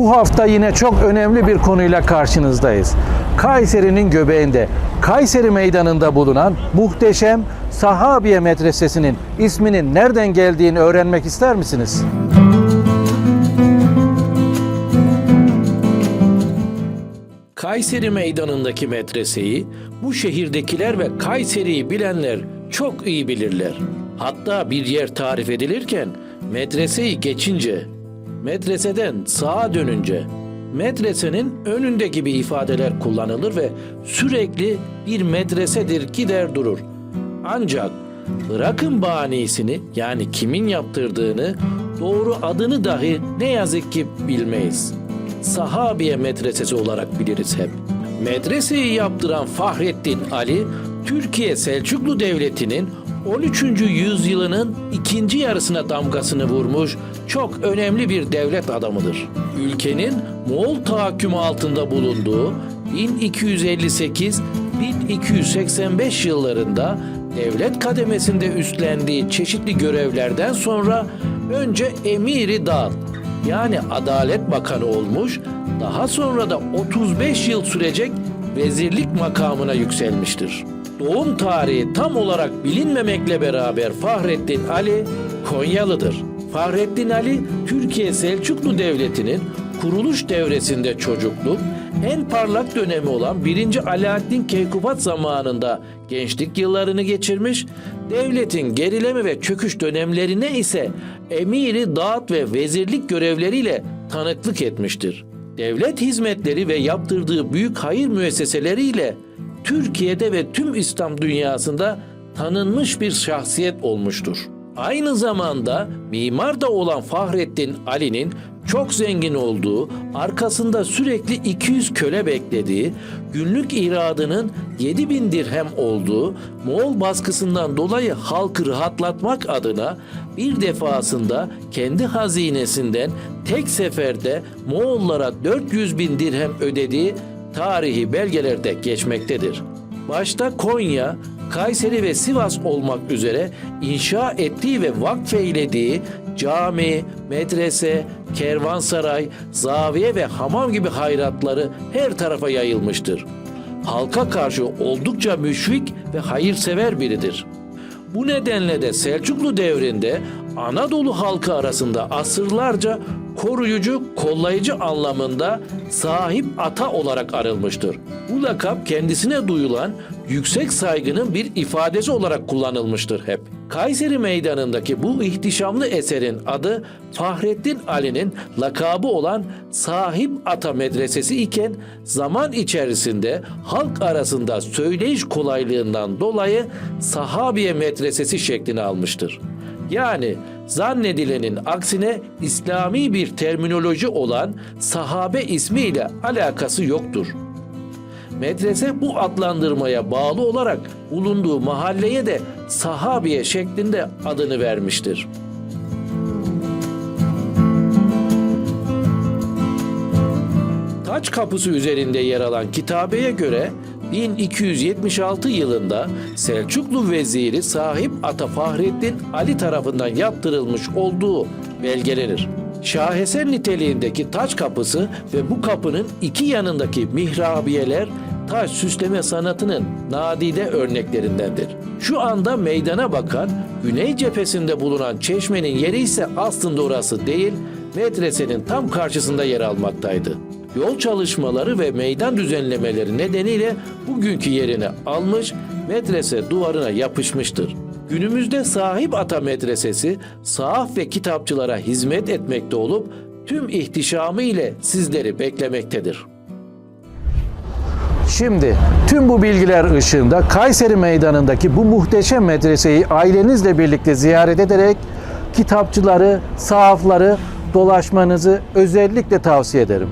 Bu hafta yine çok önemli bir konuyla karşınızdayız. Kayseri'nin göbeğinde, Kayseri Meydanı'nda bulunan muhteşem Sahabiye Medresesi'nin isminin nereden geldiğini öğrenmek ister misiniz? Kayseri meydanındaki medreseyi bu şehirdekiler ve Kayseri'yi bilenler çok iyi bilirler. Hatta bir yer tarif edilirken medreseyi geçince, medreseden sağa dönünce, medresenin önünde gibi ifadeler kullanılır ve sürekli bir medresedir gider durur. Ancak bırakın bahanesini yani kimin yaptırdığını doğru adını dahi ne yazık ki bilmeyiz. Sahabiye medresesi olarak biliriz hep. Medreseyi yaptıran Fahrettin Ali, Türkiye Selçuklu Devleti'nin 13. yüzyılının ikinci yarısına damgasını vurmuş çok önemli bir devlet adamıdır. Ülkenin Moğol tahakkümü altında bulunduğu 1258-1285 yıllarında devlet kademesinde üstlendiği çeşitli görevlerden sonra önce Emiri Dağ yani Adalet Bakanı olmuş, daha sonra da 35 yıl sürecek vezirlik makamına yükselmiştir. Doğum tarihi tam olarak bilinmemekle beraber Fahrettin Ali Konyalıdır. Fahrettin Ali, Türkiye Selçuklu Devleti'nin kuruluş devresinde çocukluk, en parlak dönemi olan 1. Alaaddin Keykubat zamanında gençlik yıllarını geçirmiş, devletin gerileme ve çöküş dönemlerine ise emiri, dağıt ve vezirlik görevleriyle tanıklık etmiştir. Devlet hizmetleri ve yaptırdığı büyük hayır müesseseleriyle Türkiye'de ve tüm İslam dünyasında tanınmış bir şahsiyet olmuştur. Aynı zamanda mimar da olan Fahrettin Ali'nin çok zengin olduğu, arkasında sürekli 200 köle beklediği, günlük iradının 7000 dirhem olduğu, Moğol baskısından dolayı halkı rahatlatmak adına bir defasında kendi hazinesinden tek seferde Moğollara 400 bin dirhem ödediği tarihi belgelerde geçmektedir. Başta Konya, Kayseri ve Sivas olmak üzere inşa ettiği ve vakfeylediği cami, medrese, kervansaray, zaviye ve hamam gibi hayratları her tarafa yayılmıştır. Halka karşı oldukça müşfik ve hayırsever biridir. Bu nedenle de Selçuklu devrinde Anadolu halkı arasında asırlarca koruyucu, kollayıcı anlamında sahip ata olarak arılmıştır. Bu lakap kendisine duyulan yüksek saygının bir ifadesi olarak kullanılmıştır hep. Kayseri Meydanı'ndaki bu ihtişamlı eserin adı Fahrettin Ali'nin lakabı olan Sahip Ata Medresesi iken zaman içerisinde halk arasında söyleyiş kolaylığından dolayı Sahabiye Medresesi şeklini almıştır. Yani zannedilenin aksine İslami bir terminoloji olan sahabe ismiyle alakası yoktur. Medrese bu adlandırmaya bağlı olarak bulunduğu mahalleye de sahabiye şeklinde adını vermiştir. Taç kapısı üzerinde yer alan kitabeye göre 1276 yılında Selçuklu veziri sahip Ata Fahrettin Ali tarafından yaptırılmış olduğu belgelenir. Şaheser niteliğindeki taç kapısı ve bu kapının iki yanındaki mihrabiyeler taş süsleme sanatının nadide örneklerindendir. Şu anda meydana bakan güney cephesinde bulunan çeşmenin yeri ise aslında orası değil, medresenin tam karşısında yer almaktaydı. Yol çalışmaları ve meydan düzenlemeleri nedeniyle bugünkü yerini almış, medrese duvarına yapışmıştır. Günümüzde sahip ata medresesi sahaf ve kitapçılara hizmet etmekte olup tüm ihtişamı ile sizleri beklemektedir. Şimdi tüm bu bilgiler ışığında Kayseri Meydanı'ndaki bu muhteşem medreseyi ailenizle birlikte ziyaret ederek kitapçıları, sahafları dolaşmanızı özellikle tavsiye ederim.